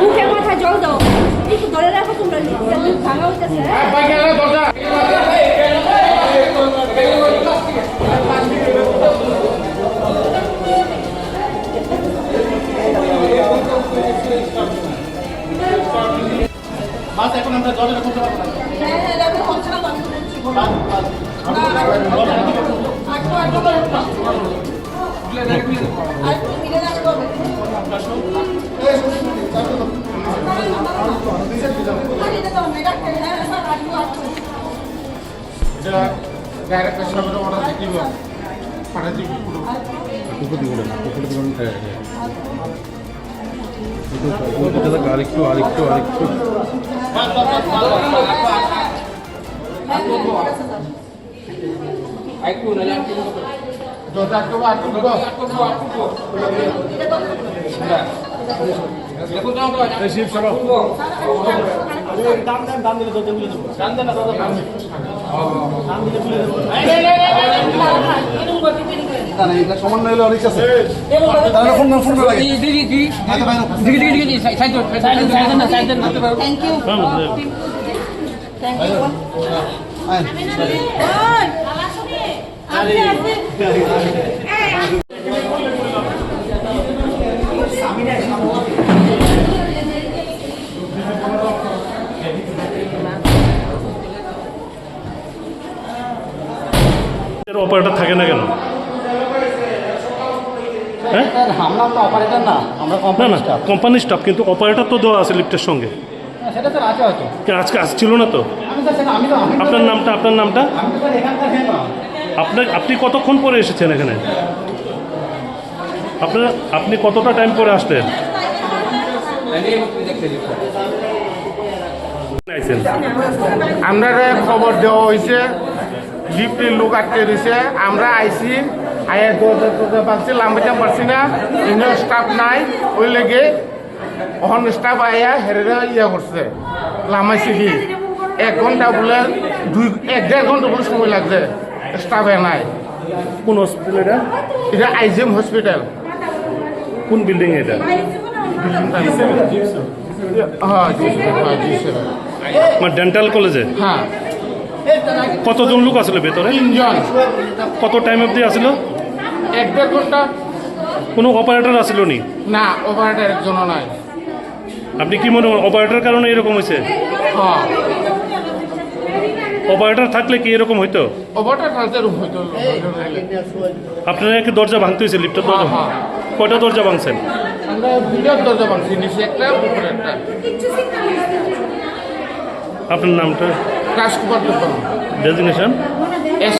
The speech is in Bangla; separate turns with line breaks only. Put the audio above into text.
মুখে মাথায় জল দাও একটু। ধরে রাখো তোমরা ভাঙা হইতেছে
বাস এখন আমরা দরজাটা খুলতে পারব না। এটা ডাইরেক্ট সামনে অর্ডার দিয়ে দিব পাঠিয়ে দিব পুরো
আরেকটু আরেকটু। আরেকটু
দরজা
সমন্বয় হলে অনেক আছে। তাহলে ফোন ফোন করে লাগে
thank you thank you
operator থাকে না কেন? হ্যাঁ?
আমরা তো অপারেটর না আমরা কোম্পানি
কোম্পানির স্টাফ কিন্তু অপারেটর তো দেওয়া আছে লিফটের সঙ্গে।
সেটা স্যার আছে হয়তো।
আজকে আসছিল না তো?
আমি তো স্যার আমি তো আমি তো
আপনার নামটা আপনার নামটা? আপনার আপনি কতক্ষণ পরে এসেছেন এখানে? আপনার আপনি কতটা টাইম পরে আসলেন? আইছেন।
আমরা খবর দেওয়া হয়েছে। লিফটের লোক আটকে দিছে আমরা আইসি আয়া দরজা দরজা পাচ্ছি লাম্বাইতে পারছি না ইন্য স্টাফ নাই ওই লেগে অহন স্টাফ আয়া হেরেরা ইয়া করছে লামাইছে কি এক ঘণ্টা বলে দুই এক দেড় ঘণ্টা বলে সময় লাগছে স্টাফ নাই
কোন হসপিটাল এটা
এটা আইজিএম হসপিটাল
কোন বিল্ডিং এটা
হ্যাঁ হ্যাঁ
ডেন্টাল কলেজে
হ্যাঁ
কতজন লোক আসলে ভেতরে?
তিনজন।
কত টাইম অবধি আসছিল
এক দেড় ঘণ্টা।
কোনো অপারেটর আসছিল নি?
না ওভারটা একজনও নাই।
আপনি কি মনে করেন অপারেটর কারণে এরকম হয়েছে?
হ্যাঁ।
অপারেটর থাকলে কি এরকম হইতো?
রুম হইতো
আপনারা কি দরজা ভাঙতে হয়েছে লিফটের দরজা?
হ্যাঁ,
কয়টা দরজা ভাঙছেন?
আমরা দুইটার দরজা ভাঙছি নিচে একটা উপরে একটা।
আপনার নামটা?
রাজকুমার দোকান
ডেজিগনেশন